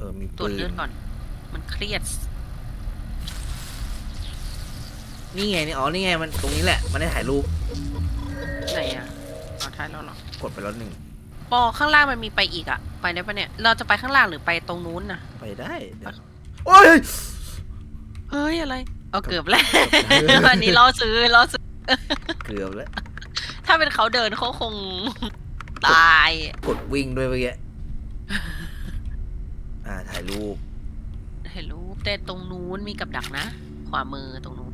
เออมีตรวปืจเลือนดก่อน มันเครียด นี่ไงนี่อ๋อนี่ไงมันตรงนี้แหละ มันได้ถ่ายรูปไหนอะเอาท้ายแล้วเหรอกดไปแล้วหนึ่งปอข้างล่างมันมีไปอีกอะ ไปได้ปะเนี่ย เราจะไปข้างล่างหรือไปตรงนู้นนะ ไปได้เดี๋ยวโอ้ย เฮ้ยอะไร เอาเกือบแล้วอันนี้ล่อซื้อล่อซื้อ เกือบแล้ว ถ้าเป็นเขาเดินเขาคง ตาย กดวิ่งด้วยเมื่อกี้ อ่าถ่ายรูป เห็นรู้แต่ตรงนู้นมีกับดักนะ ขวามือตรงนู้น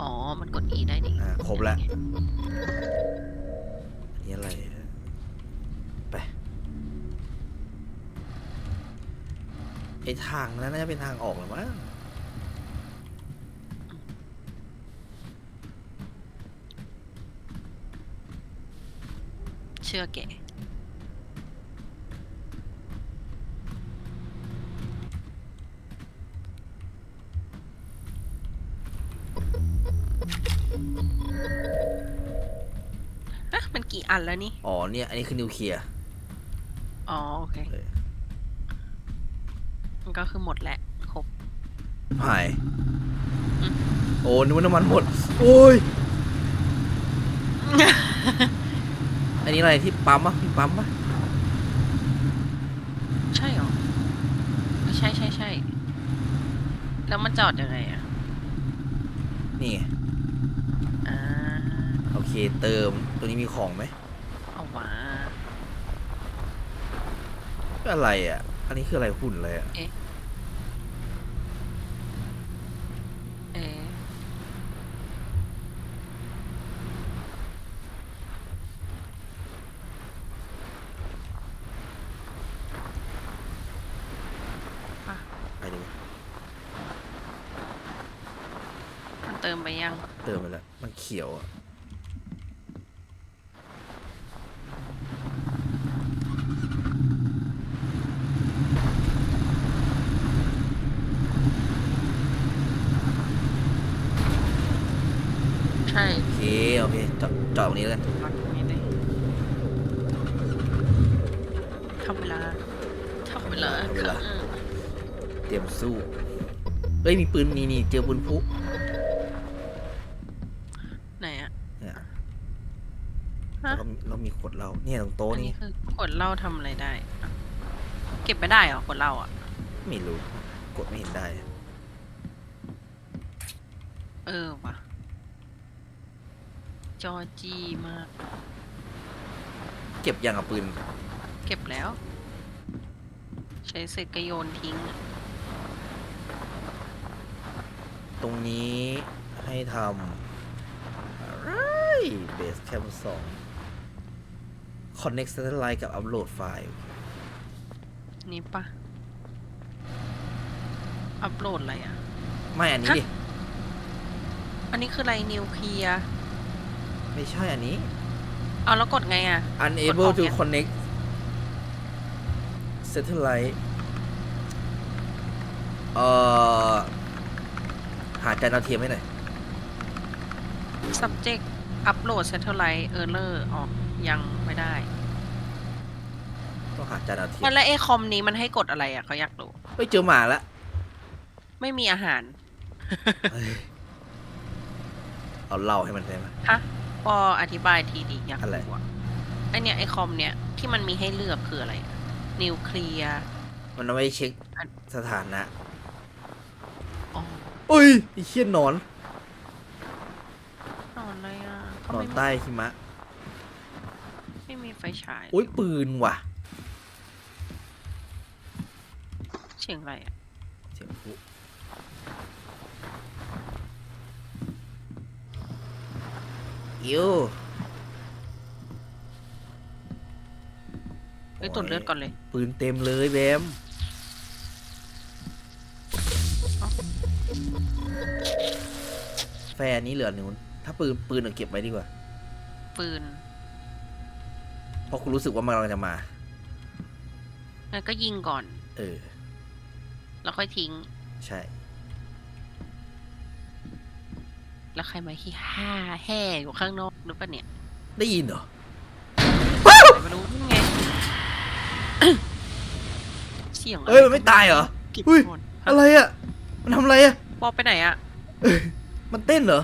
อ๋อ มันกด E ได้นี่อ่าครบแล้วนี่อะไรไปไอทางนั้นน่าจะเป็นทางออกหรือมั้งเชื่อแก อันแล้วนี่ อ๋อเนี่ย อันนี้คือนิวเคลียร์อ๋อ โอเคเออมันก็คือหมดแหละ ครบ หาย อืม โอ้นึกว่าน้ำมันหมด โอ้ย อันนี้อะไรที่ปั๊มปะมีปั๊มปะใช่เหรอไม่ใช่ใช่ใช่ แล้วมันจอดยังไงอะนี่ไงอ่า โอเค เติม ตัวนี้มีของไหม อะไรอะ อันนี้คืออะไรหุ่นอะไรอะ เอ๊ะไปดูมันเติมไปยัง เติมไปแล้ว มันเขียวอะ ใช่ โอเค โอเคจอดจอดต รงนี้แล้วกันวัดตรงนี้เลยทำเวลาทำเวลาทำเวลาอืมเตรียมสู้เอ้ยมีปืนนี่นี่เจอปืนพลุไหนอะเนี่ยฮะแล้วก็เรามีขวดเหล้าเนี่ยตรงโต๊ะอันนี่นี้คือขวดเหล้าทำอะไรได้อะเก็บไม่ได้เหรอขวดเหล้าอะ ไม่รู้กดไม่เห็นได้อะเออว่ะ จอจีมาก เก็บยังกับปืน เก็บแล้ว ใช้เสร็จก็โยนทิ้งอะตรงนี้ให้ทำอะไรเบสแคมสอง Connect Satellite กับอัปโหลดไฟล์ นี่ปะอัปโหลดอะไรอะ ไม่อันนี้ดิ อันนี้คืออะไรนิวเคลียร์ ไม่ใช่อันนี้ เอาแล้วกดไงอะ unable กดออก to ยัง connect satellite เอ่อ หาจานดาวเทียมให้หน่อย subject upload satellite error ออกยังไม่ได้ ต้องหาจานดาวเทียมมันแล้วไอ้คอมนี้มันให้กดอะไรอะเขาอยากรู้ เฮ้ยเจอหมาละไม่มีอาหาร เฮ้ยเอาเหล่าให้มันได้ไหมฮะ ปออธิบายทีดีอยากอะไร รู้อะไอเนี้ยไอคอมเนี้ยที่มันมีให้เลือกคืออะไรนิวเคลียร์ มันเอาไว้เช็คอัน สถานะอ๋อเอ้ยไอ้เขี้ยนอนนอนอะไรอะเขานอนไม่มีใต้หิมะ ไม่มีไฟฉายอุ้ยปืนว่ะ เสียงอะไรอะ เสียงพลุ อิวเอ้ยตรวจเลือดก่อนเลย ปืนเต็มเลยแบมแฟนนี้เหลือหนูนถ้าปืนปืนเอาเก็บไว้ดีกว่า ปืนเพราะคุณรู้สึกว่ามันกำลังจะมางั้นก็ยิงก่อน เออ แล้วค่อยทิ้ง ใช่ แล้วใครมาที่ห้าแห่อยู่ข้างนอกหรือเปล่าเนี่ยได้ยินเหรอไม่รู้นี่ไงเสียงเอ้ยมันไม่ตายเหรอเก็บอุ้ยก่อนอะไรอะ มันทำอะไรอะบอลไปไหนอะมันเต้นเหรอ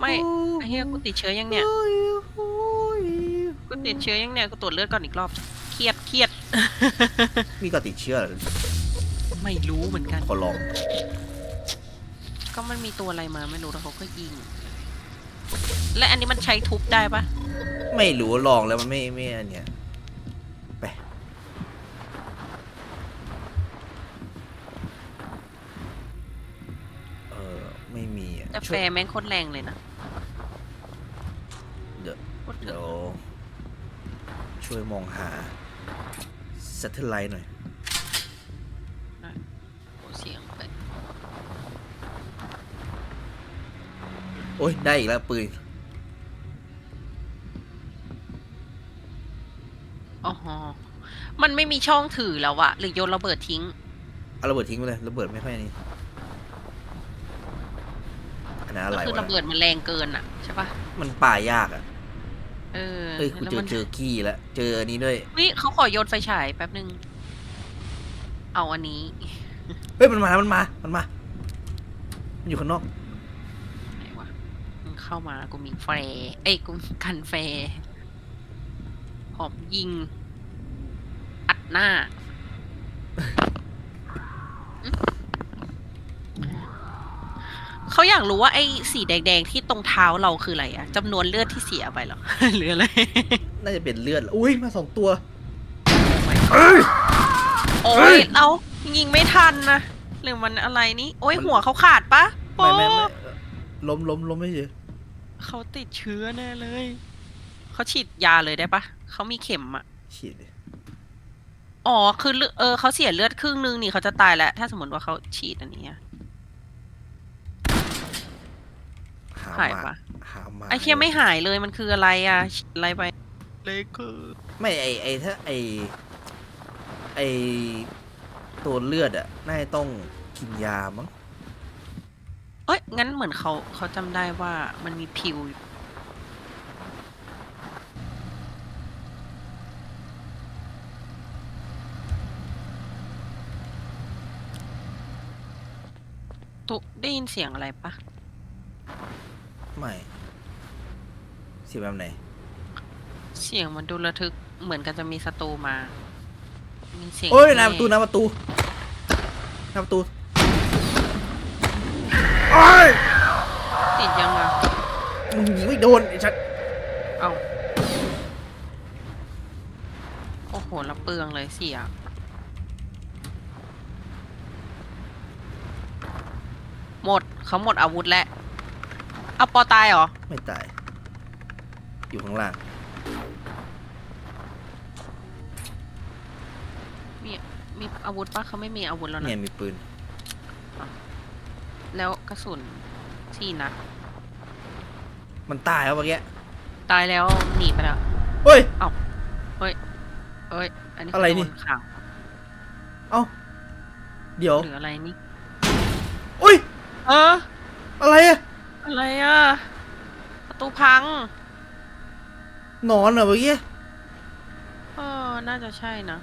ไม่ ไอ้เหี้ยกูติดเชื้อยังเนี่ยกูติดเชื้อยังเนี่ย กูตรวจเลือดก่อนอีกรอบ เครียดเครียด มีก็ติดเชื้อเหรอไม่รู้เหมือนกัน ขอลอง ก็มันมีตัวอะไรมาไม่รู้แล้วเขาก็ยิง และอันนี้มันใช้ทุบได้ปะไม่รู้ลองแล้วมันไม่ไม่อันเนี้ยไปเออไม่มีอะแต่แฟช่วยร์แม่งโคตรแรงเลยนะเดี๋ยวโคตรถึเดี๋งยวช่วยมองหา s เ t ไลท์หน่อย โอ้เสียงไป โอ้ยได้อีกแล้วปืนอ๋อฮะมันไม่มีช่องถือแล้วอะหรือโยนระเบิดทิ้ง เอาระเบิดทิ้งไปเลยระเบิดไม่ค่อยนี่อันนั้นอะก็ไรคือวะระเบิดมันแรงเกินอะใช่ปะมันป่ายากอะเออเอ้ยกูแล้วเจอมันเจอกี้แล้วเจออันนี้ด้วยวิเขาขอโยนไฟฉายแป๊บนึง เอาอันนี้ เฮ้ยมันมา มันมา มันมา มันอยู่ข้างนอกไหนวะมึง เข้ามากูมีแฟร์เอ้ยกูมีกันแฟร์หอมยิง อัดหน้า เขาอยากรู้ว่าไอ้สีแดงๆที่ตรงเท้าเราคืออะไรอะจำนวนเลือดที่เสียไปเหรอ หรืออะไร น่าจะเป็นเลือดอุ้ยมาสองตัว โอ้ยเรายิงไม่ทันนะหรือมันอะไรนี่ โอ้ยมันหัวเขาขาดปะไม่ไม่ไม่โป๊ะล้มล้มล้มไม่เฉย เขาติดเชื้อแน่เลย เขาฉีดยาเลยได้ปะ เขามีเข็มอะฉีดดิอ๋อ คือเลือดเออเขาเสียเลือดครึ่งนึงนี่เขาจะตายแล้ว ถ้าสมมติว่าเขาฉีดอันนี้อะ หาหายมาปะ หามาไอ้เคียไม่หายเลยมันคืออะไรอะฉีดอะไรไป เลยคือ ไม่ไอไอถ้าไอไอตัวเลือดอะน่าจะต้องกินยามั้งเอ้ย งั้นเหมือนเขาเขาจำได้ว่ามันมีพิวอยู่ตุได้ยินเสียงอะไรปะ ไม่เสียแบบไหน เสียงมันดูระทึกเหมือนกันจะมีศัตรูมา มีเสียงโอ้ยแหน้าประตูหน้าประตูหน้าประตู โอ้ยติดยังอะมึงยิงไม่โดนไอ้ชัดเอาโอ้โหละเปลืองเลยเสียหมดเขาหมดอาวุธแล้วเอาปอตายเหรอ ไม่ตาย อยู่ข้างล่างมีมีอาวุธปะเขาไม่มีอาวุธแล้วนะเนี่ยมีปืน แล้วกระสุนที่นัดมันตายแล้วเมื่อกี้ตายแล้วหนีไปแล้วเฮ้ย เอ้ย อันนี้อะไรเขานี่ โดขังเอ้าเดี๋ยวหรืออะไรนี่ อุ้ยเออ อะไรอะอะไรอะ ประตูพัง หนอนเหรอเมื่อกี้เออ น่าจะใช่นะ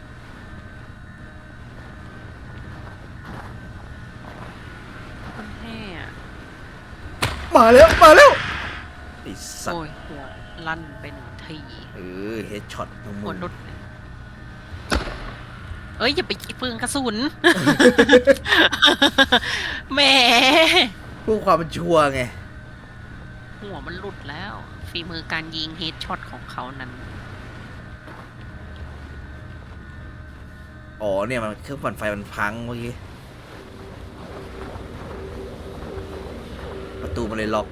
คนแห่อะ มาแล้วมาแล้วไอ้สัตโอ้ว์ยหัวลั่นไปหนึ่งทีเออเฮดช็อตมึงหัวรุดเอ้ยอย่าไปยิงปืนกระสุน แหมเพื่อความเป็นชัวร์ไงหัวมันหลุดแล้ว ฝีมือการยิงเฮดช็อตของเขานั้น อ๋อเนี่ยมันเครื่องปั่นไฟมันพังเมื่อกี้ ประตูมันเลยล็อก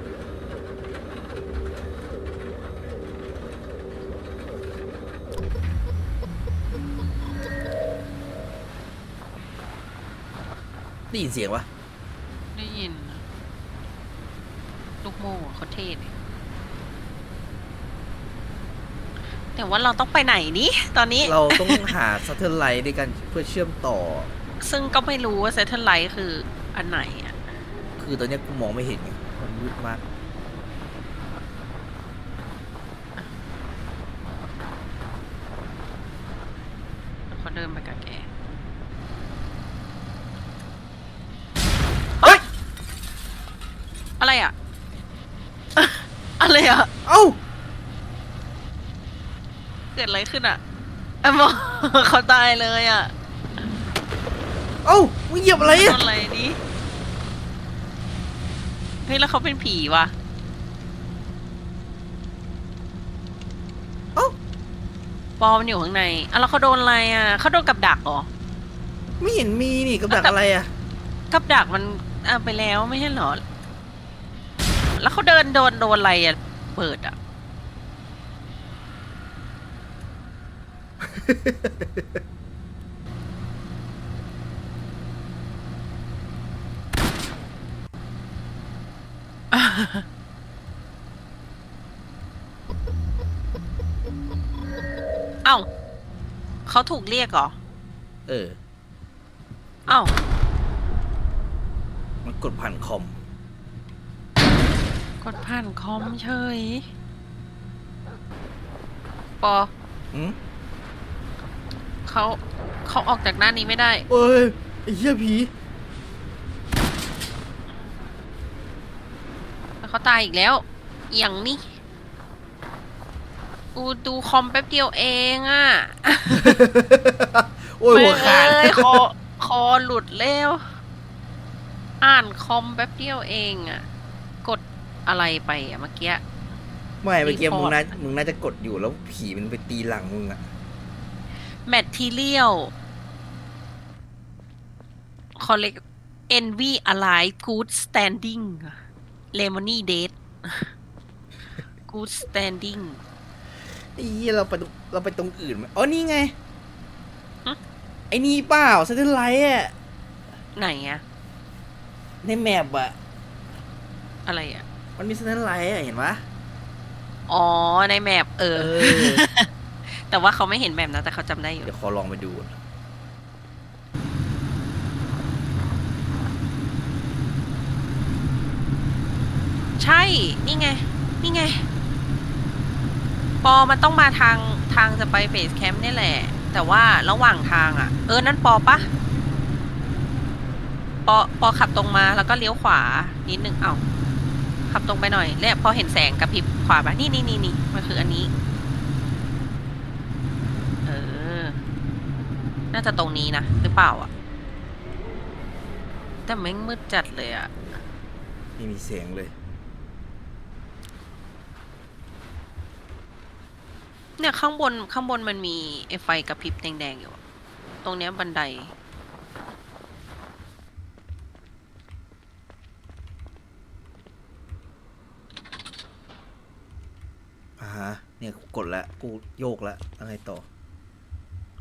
ได้ยินเสียงวะได้ยินนะลูกโม่เขาเท่ดิแต่ว่าเราต้องไปไหนนี่ตอนนี้ เราต้องหาซัตเทอร์ไลท์ด้วยกันเพื่อเชื่อมต่อ ซึ่งก็ไม่รู้ว่าเซทเท l ไลท์คืออันไหนอะ คือตอนเนี้ยกูมองไม่เห็นไง มันมืดมากขเขาเดินไปกับแกเฮ้ย อะไรอะ อะไรอะ เอ้า เกิดอะไรขึ้นอะอะมองเขาตายเลยอะ เอ้ามึงเหยียบอะไรโดอะนอะไรนี่ เฮ้ยแล้วเขาเป็นผีว่ะเอ้า ปอมันอยู่ข้างในอะแล้วเขาโดนอะไรอะเขาโดนกับดักเหรอ ไม่เห็นมีนี่กับดักอะไรอะกับดักมันเอาไปแล้วไม่ใช่เหรอ แล้วเขาเดินโดนโดนอะไรอะ เปิดอะ เอ้าเขาถูกเรียกเหรอ เออ เอ้ามันกดผ่านคอม กดผ่านคอมเฉย ปออืม เขาเขาออกจากหน้านี้ไม่ได้ เอ้ยไอ้เหี้ยผี แล้ว เขาตายอีกแล้วอหย่างนี้อูดูคอมแป๊บเดียวเองอะโอ้ยหัวขาดแม่งเอ้ยคอคอหลุดแล้ว อ่านคอมแป๊บเดียวเองอะกดอะไรไปอะเมื่อกี้ ไม่เมื่อกี้รีพอร์ตมึงน่ามึงน่าจะกดอยู่แล้วผีมันไปตีหลังมึงอะแมททีเรียลคอลเลก envy alive good standing lemony date good standing ไอ้เหี้ยเราไปตรงเราไปตรงอื่นไหมอ๋อนี่ไงฮะไอ้นี่เปล่าเซตไลท์อะไหนอะในแมปอะอะไรอะมันมีเซตไลท์อะเห็นปะอ๋อในแมปเอเอออ แต่ว่าเขาไม่เห็นแมปนะแต่เขาจำได้อยู่ เดี๋ยวขอลองไปดู ใช่ นี่ไง นี่ไง ปอมันต้องมาทางทางจะไปเบสแคมป์นี่แหละ แต่ว่าระหว่างทางอะเออ นั่นปอปะปอปอขับตรงมาแล้วก็เลี้ยวขวา นิดนึง เอ้าขับตรงไปหน่อย แล้วพอเห็นแสงกระพริบขวาปะนี่นี่นี่นี่มันคืออันนี้ เออ น่าจะตรงนี้นะ หรือเปล่าอะแต่แม่งมืดจัดเลยอะไม่มีเสียงเลย เนี่ยข้างบนข้างบนมันมีไอไฟกระพริบแดงๆอยู่อะตรงเนี้ยบันได อ่าฮะเนี่ยกูกดแล้วกูโยกแล้วอะไรต่อ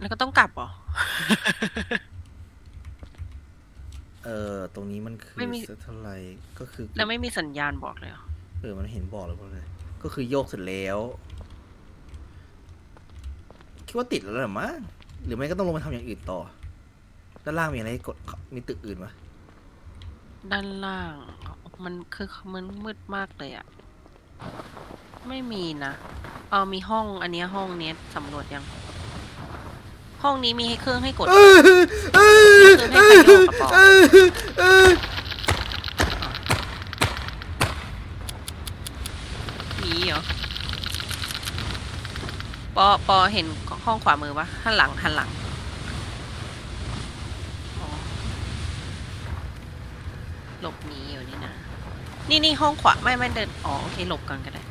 แล้วก็ต้องกลับเหรอ เออตรงนี้มันคือไม่มี เซตไลท์ก็คือแล้วไม่มีสัญญาณบอกเลยเหรอเออมันเห็นบอกเลยพอเลยก็คือโยกเสร็จแล้วคิ ดว่าติดแล้วเหรือมั้งหรือไม่ก็ต้องลงมาทำอย่างอื่นต่อ ด้านล่างมีอะไรให้กดมีตึกอื่นปะด้านล่าง มันคือมันมืดมากเลยอะไม่มีนะเออมีห้องอันเนี้ยห้องเนี้ยสำรวจยัง ห้องนี้มีให้เครื่องให้กด เออเออคือให้ใครโยกกระเป๋าเออเออ มีเหรอ ปอปอเห็นห้องขวามือปะหันหลังหันหลังหลบหนีอยู่นี่นะ นี่นี่ห้องขวาไม่ไม่เดินอ๋อโอเคหลบก่อนก็ได้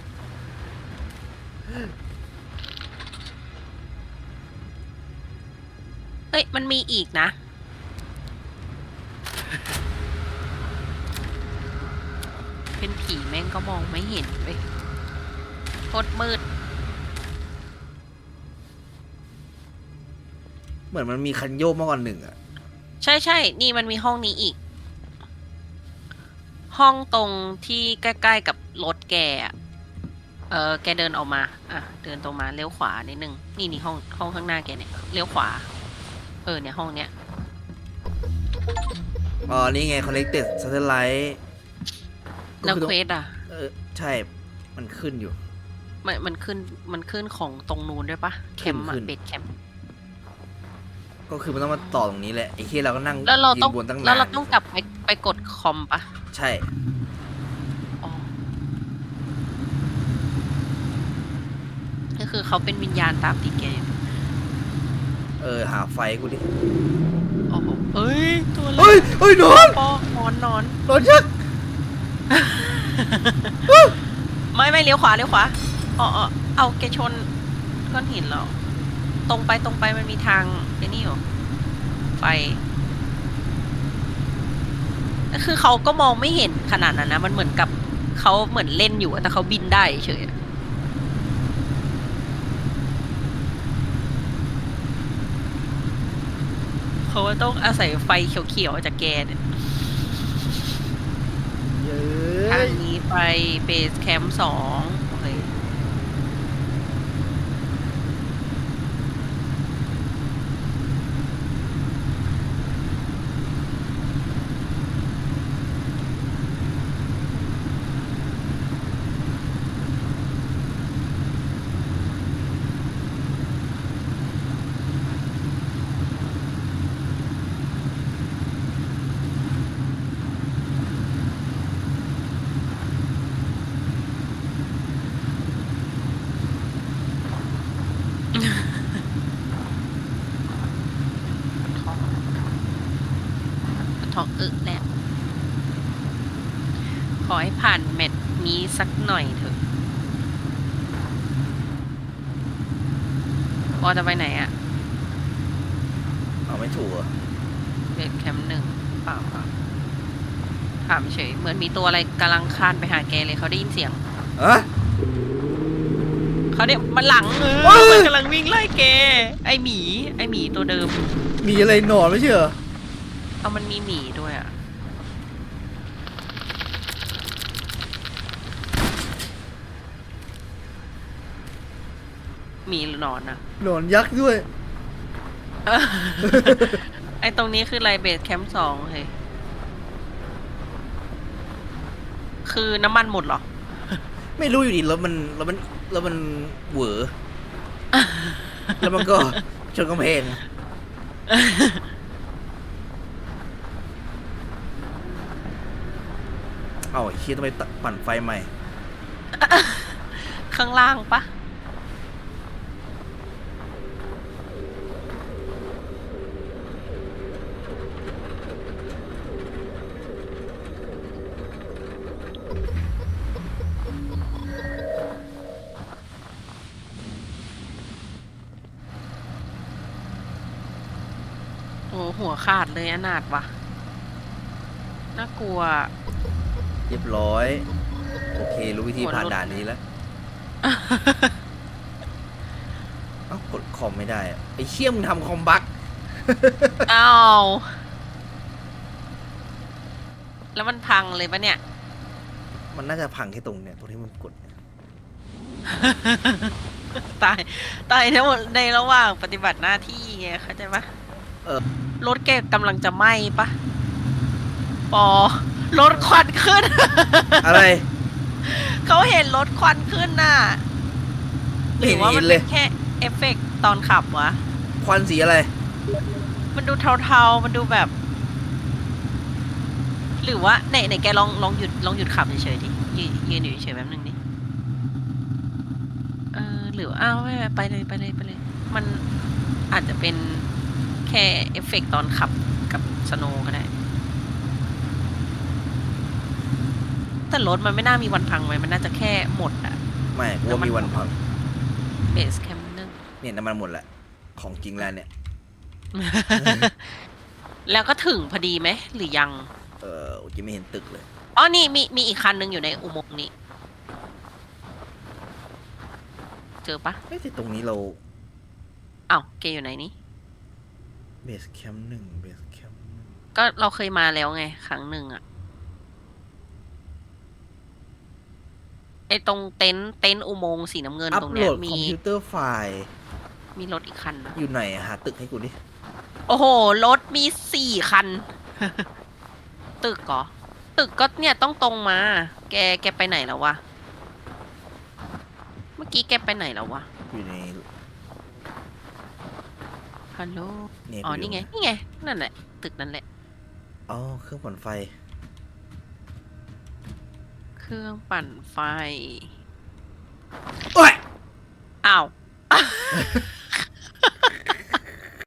เอ้ยมันมีอีกนะเป็นผีแม่งก็มองไม่เห็นเว้ยโคตรมืด เหมือนมันมีคันโยกมากกว่าหนึ่งอะใช่ใช่นี่มันมีห้องนี้อีก ห้องตรงที่ใกล้ๆกับรถแกอะเออแกเดินออกมา อะ เดินตรงมาเลี้ยวขวานิดนึง นี่นี่ห้องห้องข้างหน้าแกเนี่ยเลี้ยวขวา เออเนี่ยห้องเนี้ย อ๋อ นี่ไง connected satellite แล้วก็คือเควต้องสอะ เออ ใช่ มันขึ้นอยู่ มันมันขึ้นมันขึ้นของตรงนู้นด้วยปะแคมป์อะขึ้นเบสแคมป์ ก็คือมันต้องมาต่อตรงนี้แหละไอ้เคียเราก็นั่งแล้วเราต้องยืนบนตั้งนานแล้วเราต้องกลับไปไปกดคอมปะใช่อ๋อก็คือเขาเป็นวิญญาณตามติเกมเออหาไฟกูดิโอ้โหเอ้ย ตัวเล็เฮ้ยกเฮ้ยนอนปอนอนนอน นอนยักษ์ไม่ไม่เลี้ยวขวาเลี้ยวขวาอ๋ออ๋อเอาแกชนก้อนหินเหรอ ตรงไปตรงไปมันมีทางไอ้นี่อยู่ไฟคือเขาก็มองไม่เห็นขนาดนั้นนะ มันเหมือนกับเขาเหมือนเล่นอยู่อะแต่เขาบินได้เฉยอะเขาว่าต้องอาศัยไฟเขียวๆจากแกเนี่ยเย้ทายงนี้ไปเบสแคมป์สองโอเค ท้องท้องอึแหละขอให้ผ่านแมตช์นี้สักหน่อยเถอะปอจะไปไหนอะเอาไม่ถูกเหรอเบสแคมป์หนึ่งเปล่าเปล่าถามเฉย เหมือนมีตัวอะไรกำลังคลานไปหาแกเลยเขาได้ยินเสียงอะ เขาเนี่ยมันหลังเอเอ้อยมันกำลังวิ่งไล่แก ไอหมี ไอหมีตัวเดิม มีอะไรหนอนไม่ใช่เหรอเอามันมีหมีด้วยอะ หมีหรือนอนอะหนอนยักษ์ด้วยเออไอตรงนี้คือไลเบสแคมป์สองเฮ้ยคือน้ำมันหมดเหรอ ไม่รู้อยู่ดีแล้วมันแล้วมันแล้วมันเหวอแล้วมันก็ชนกำแพงเอาไอ้เคียต้องไปตัดปั่นไฟใหม่ ข้างล่างปะ หัวขาดเลยอนาถว่ะน่ากลัว เรียบร้อย โอเค รู้วิธีหัวผ่านรถด่านนี้แล้ว เอ้ากดคอมไม่ได้อะไอ้เชี่ยมึงทำคอมบักอ้าวแล้วมันพังเลยปะเนี่ย มันน่าจะพังแค่ตรงเนี่ยตรงที่มึงกดเนี่ยตาย ตายทั้งหมดในระหว่างปฏิบัติหน้าที่ไงเข้าใจปะเออ รถแกกำลังจะไหม้ปะปอรถควันขึ้น อะไร เขาเห็นรถควันขึ้นน่ะหไม่รืเห็อนว่าเห็มันนเลเป็ยนแค่เอฟเฟกต์ตอนขับวะ ควันสีอะไร มันดูเทาๆ มันดูแบบ หรือว่าไหนไหนแกลองลองหยุดลองหยุดขับเฉยๆดิยืนยืนอยู่เฉยๆแป๊บนึงดิเออหรือว่าอ้าวไม่ไม่ไปเลยไปเลยไปเลย มันอาจจะเป็นแค่เอฟเฟกต์ตอนขับกับสโนว์ก็ได้ แต่รถมันไม่น่ามีวันพังไหมมันน่าจะแค่หมดอะไม่กูว่ามีวันพังเบสแคมนึงเนี่ยน้ำมันหมดแหละของจริงแล้วเนี่ย แล้วก็ถึงพอดีไหมหรือยัง เออยังไม่เห็นตึกเลยอ๋อนี่มีมีอีกคันหนึ่งอยู่ในอุโมงค์นี้ เจอปะเฮ้ยแต่ตรงนี้เราอ้าวเกอยู่ไหนนี่ เบสแคมป์หนึ่งเบสแคมป์ก็เราเคยมาแล้วไง ครั้งหนึ่งอะไอตรงเต็นท์เต็นท์อุโมงค์สีน้ำเงินอัปตรงโหลเนี้ยดคมีอมพิวเตอร์ไฟล์มีรถอีกคันนะอยู่ไหนอะหาตึกให้กูดิโอ้โห รถมีสี่คัน ตึกเหรอ ตึกก็เนี่ยต้องตรงมา แกแกไปไหนแล้ววะ เมื่อกี้แกไปไหนแล้ววะ อยู่ใน ฮัฮัลโหล เนี่ยอ๋อกูยู่นี่ไง นี่ไง นั่นแหละ ตึกนั่นแหละ อ๋อเครื่องปั่นไฟ เครื่องปั่นไฟ โอ้ย อ้าว